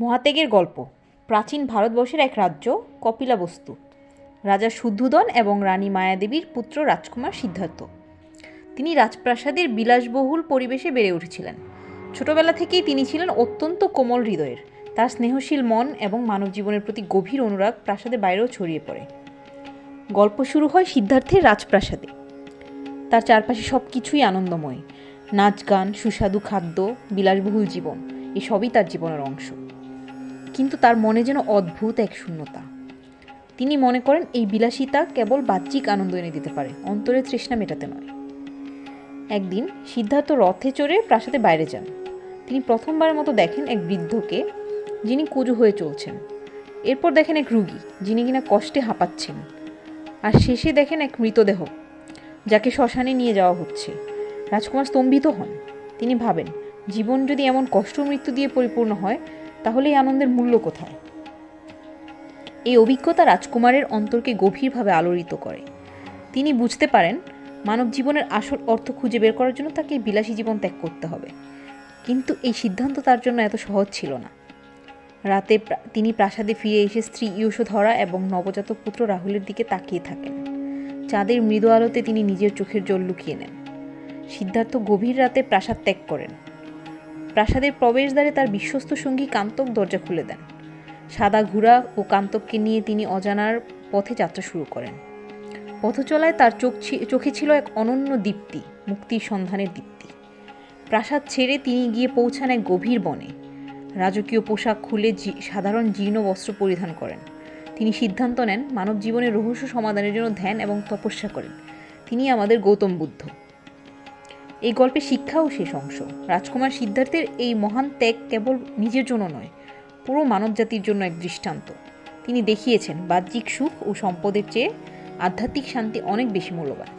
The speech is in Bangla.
মহাত্যাগের গল্প। প্রাচীন ভারতবর্ষের এক রাজ্য, কপিলাবস্তু। রাজা শুদ্ধোদন এবং রানী মায়াদেবীর পুত্র রাজকুমার সিদ্ধার্থ। তিনি রাজপ্রাসাদের বিলাসবহুল পরিবেশে বেড়ে উঠেছিলেন। ছোটবেলা থেকেই তিনি ছিলেন অত্যন্ত কোমল হৃদয়ের। তার স্নেহশীল মন এবং মানব জীবনের প্রতি গভীর অনুরাগ প্রাসাদের বাইরেও ছড়িয়ে পড়ে। গল্প শুরু হয় সিদ্ধার্থের রাজপ্রাসাদে। তার চারপাশে সব কিছুই আনন্দময়। নাচ গান, সুস্বাদু খাদ্য, বিলাসবহুল জীবন, এসবই তার জীবনের অংশ। কিন্তু তার মনে যেন অদ্ভুত এক শূন্যতা। তিনি মনে করেন, এই বিলাসিতা কেবল বাহ্যিক আনন্দ এনে দিতে পারে, অন্তরের তৃষ্ণা মেটাতে নয়। একদিন সিদ্ধার্থ রথে চড়ে প্রাসাদে বাইরে যান। তিনি প্রথমবারের মতো দেখেন এক বৃদ্ধকে, যিনি কুজু হয়ে চলছেন। এরপর দেখেন এক রুগী, যিনি কিনা কষ্টে হাঁপাচ্ছেন। আর শেষে দেখেন এক মৃতদেহ, যাকে শ্মশানে নিয়ে যাওয়া হচ্ছে। রাজকুমার স্তম্ভিত হন। তিনি ভাবেন, জীবন যদি এমন কষ্ট মৃত্যু দিয়ে পরিপূর্ণ হয় তাহলে এই আনন্দের মূল্য কোথায়? এই অভিজ্ঞতা রাজকুমারের অন্তরকে গভীরভাবে আলোড়িত করে। তিনি বুঝতে পারেন, মানব জীবনের আসল অর্থ খুঁজে বের করার জন্য তাকে বিলাসী জীবন ত্যাগ করতে হবে। কিন্তু এই সিদ্ধান্ত তার জন্য এত সহজ ছিল না। রাতে তিনি প্রাসাদে ফিরে এসে স্ত্রী ইয়শোধরা এবং নবজাতক পুত্র রাহুলের দিকে তাকিয়ে থাকেন। চাঁদের মৃদু আলোতে তিনি নিজের চোখের জল লুকিয়ে নেন। সিদ্ধার্থ গভীর রাতে প্রাসাদ ত্যাগ করেন। প্রাসাদের প্রবেশদ্বারে তার বিশ্বস্ত সঙ্গী কান্তক দরজা খুলে দেন। সাদা ঘোড়া ও কান্তককে নিয়ে তিনি অজানার পথে যাত্রা শুরু করেন। পথচলায় তার চোখ চোখে ছিল এক অনন্য দীপ্তি, মুক্তির সন্ধানের দীপ্তি। প্রাসাদ ছেড়ে তিনি গিয়ে পৌঁছান এক গভীর বনে। রাজকীয় পোশাক খুলে সাধারণ জীর্ণ বস্ত্র পরিধান করেন। তিনি সিদ্ধান্ত নেন, মানব জীবনের রহস্য সমাধানের জন্য ধ্যান এবং তপস্যা করেন। তিনি আমাদের গৌতম বুদ্ধ। এই গল্পে শিক্ষাও শেষ অংশ। রাজকুমার সিদ্ধার্থের এই মহান ত্যাগ কেবল নিজের জন্য নয়, পুরো মানব জাতির জন্য এক দৃষ্টান্ত। তিনি দেখিয়েছেন বাহ্যিক সুখ ও সম্পদের চেয়ে আধ্যাত্মিক শান্তি অনেক বেশি মূল্যবান।